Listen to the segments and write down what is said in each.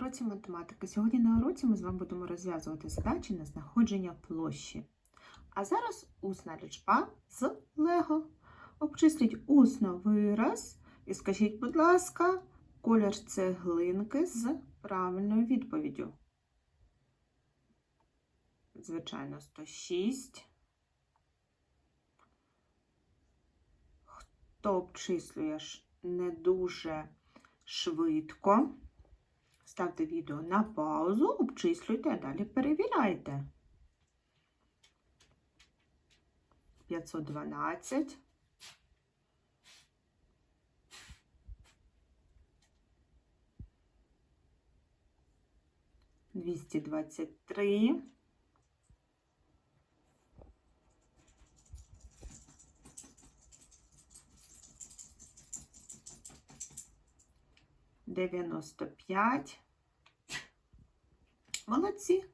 уроці математики. Сьогодні на уроці ми з вами будемо розв'язувати задачі на знаходження площі. А зараз усна лічба з Лего. Обчисліть усно вираз і скажіть, будь ласка, колір цеглинки з правильною відповіддю. Звичайно, 106. Хто обчислює не дуже швидко. Ставте відео на паузу, обчислюйте, а далі перевіряйте. 512. Двісті двадцять три. Дев'яносто п'ять. Молодці.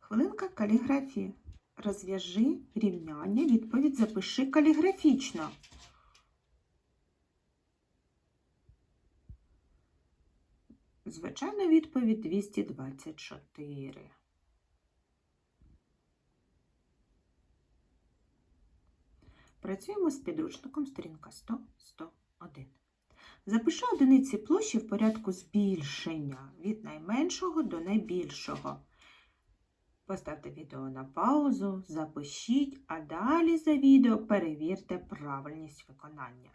Хвилинка каліграфії. Розв'яжи рівняння, відповідь запиши каліграфічно. Звичайна відповідь 224. Працюємо з підручником сторінка 100-101. Запиши одиниці площі в порядку збільшення від найменшого до найбільшого. Поставте відео на паузу, запишіть, а далі за відео перевірте правильність виконання.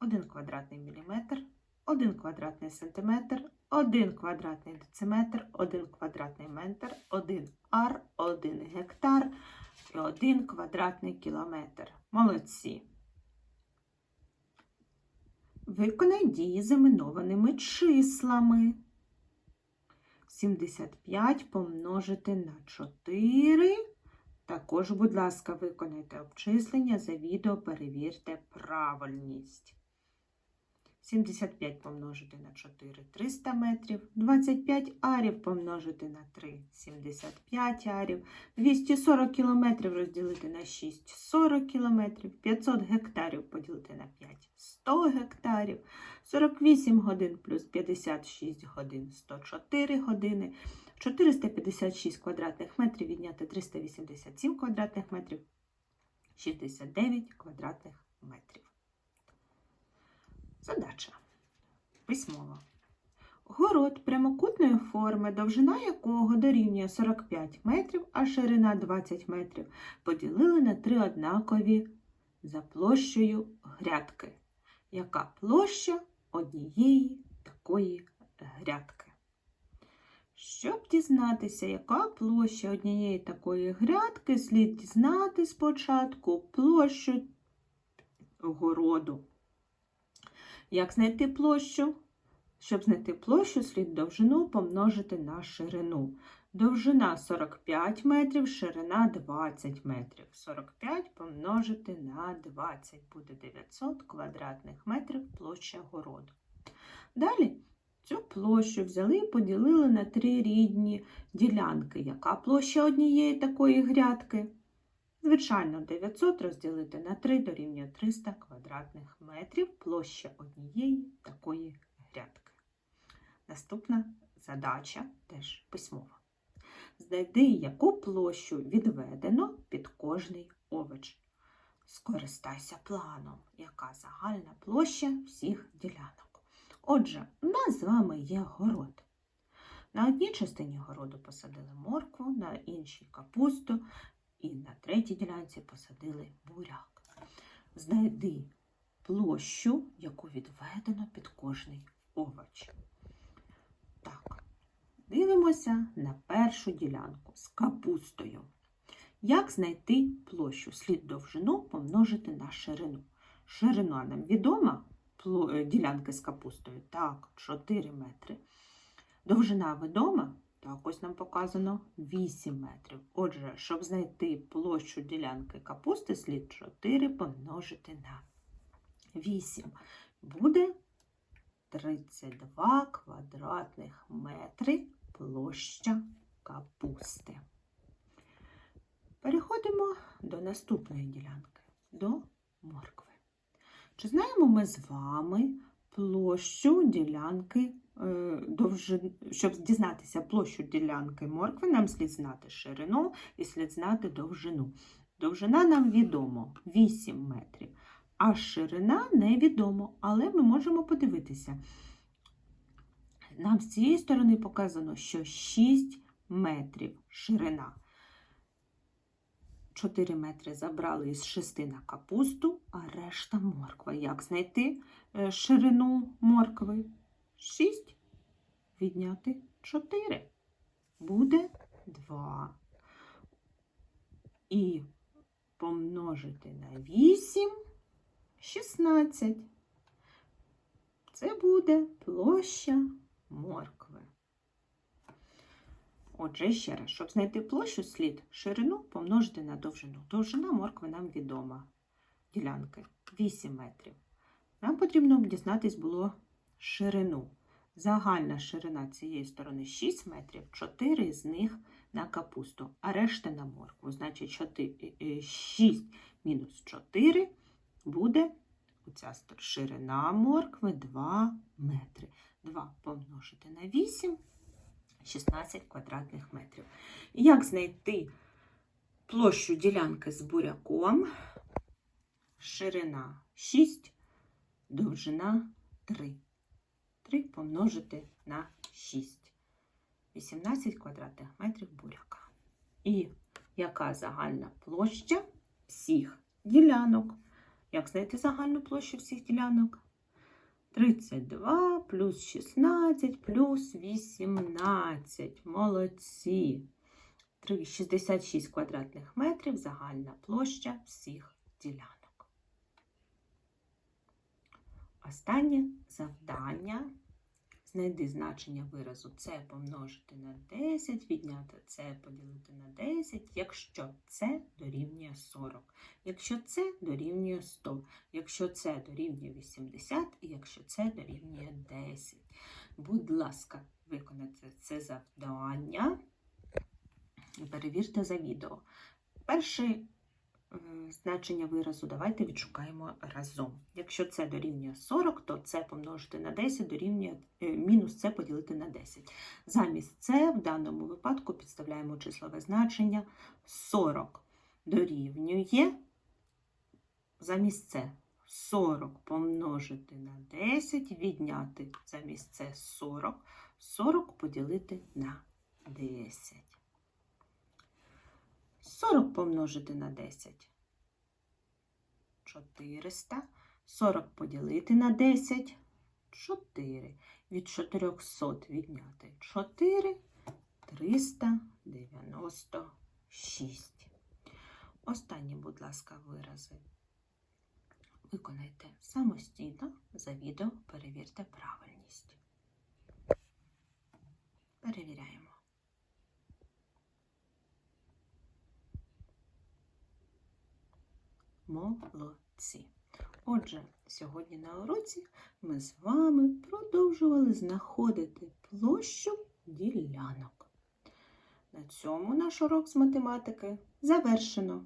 1 квадратний міліметр, 1 квадратний сантиметр, 1 квадратний дециметр, 1 квадратний метр, 1 ар, 1 гектар і 1 квадратний кілометр. Молодці! Виконай дії з іменованими числами. 75 помножити на 4. Також, будь ласка, виконайте обчислення за відео, перевірте правильність. 75 помножити на 4 300 метрів, 25 арів помножити на 3 75 арів, 240 кілометрів розділити на 6 40 кілометрів, 500 гектарів поділити на 5 100 гектарів, 48 годин плюс 56 годин 104 години, 456 квадратних метрів відняти 387 квадратних метрів, 69 квадратних метрів. Задача. Письмова. Город прямокутної форми, довжина якого дорівнює 45 метрів, а ширина 20 метрів, поділили на три однакові за площею грядки. Яка площа однієї такої грядки? Щоб дізнатися, яка площа однієї такої грядки, слід дізнати спочатку площу городу. Як знайти площу? Щоб знайти площу, слід довжину помножити на ширину. Довжина 45 метрів, ширина 20 метрів. 45 помножити на 20 буде 900 квадратних метрів площа городу. Далі цю площу взяли і поділили на три рідні ділянки. Яка площа однієї такої грядки? Звичайно, 900 розділити на 3 дорівнює 300 квадратних метрів площа однієї такої грядки. Наступна задача теж письмова. Знайди, яку площу відведено під кожний овоч. Скористайся планом, яка загальна площа всіх ділянок. Отже, у нас з вами є город. На одній частині городу посадили моркву, на іншій капусту, і на третій ділянці посадили буряк. Знайди площу, яку відведено під кожний овоч. Так, дивимося на першу ділянку з капустою. Як знайти площу? Слід довжину помножити на ширину. Ширина нам відома ділянки з капустою? Так, 4 метри. Довжина відома? Так, ось нам показано 8 метрів. Отже, щоб знайти площу ділянки капусти, слід 4 помножити на 8. Буде 32 квадратних метри площа капусти. Переходимо до наступної ділянки, до моркви. Чи знаємо ми з вами площу ділянки довжин... щоб дізнатися площу ділянки моркви, нам слід знати ширину і слід знати довжину. Довжина нам відомо 8 метрів, а ширина невідомо, але ми можемо подивитися. Нам з цієї сторони показано, що 6 метрів ширина. 4 метри забрали із 6 на капусту, а решта морква. Як знайти е, ширину моркви? 6 відняти 4. Буде 2. І помножити на 8 16. Це буде площа моркви. Отже, ще раз, щоб знайти площу, слід ширину помножити на довжину. Довжина моркви нам відома. Ділянки 8 метрів. Нам потрібно дізнатись було ширину. Загальна ширина цієї сторони 6 метрів, 4 з них на капусту, а решта на моркву. Значить, 4, 6 мінус 4 буде оця ширина моркви 2 метри. 2 помножити на 8 16 квадратних метрів. Як знайти площу ділянки з буряком? Ширина 6, довжина 3. 3 помножити на 6. 18 квадратних метрів буряка. І яка загальна площа всіх ділянок? Як знайти загальну площу всіх ділянок? 32 плюс 16 плюс 18. Молодці. Три- 66 квадратних метрів загальна площа всіх ділянок. Останнє завдання. Знайди значення виразу це помножити на 10, відняти це поділити на 10, якщо це дорівнює 40, якщо це дорівнює 100, якщо це дорівнює 80 і якщо це дорівнює 10. Будь ласка, виконайте це завдання і перевірте за відео. Перше е, значення виразу давайте відшукаємо разом. Якщо це дорівнює 40, то це помножити на 10 дорівнює е, мінус це поділити на 10. Замість це в даному випадку підставляємо числове значення 40 дорівнює замість це 40 помножити на 10, відняти замість це 40, 40 поділити на 10. 40 помножити на 10. 400. 40 поділити на 10. 4. Від 400 відняти 4. 396. Останні, будь ласка, вирази. Виконайте самостійно за відео, перевірте правильність. Перевіряємо. Молодці. Отже, сьогодні на уроці ми з вами продовжували знаходити площу ділянок. На цьому наш урок з математики завершено.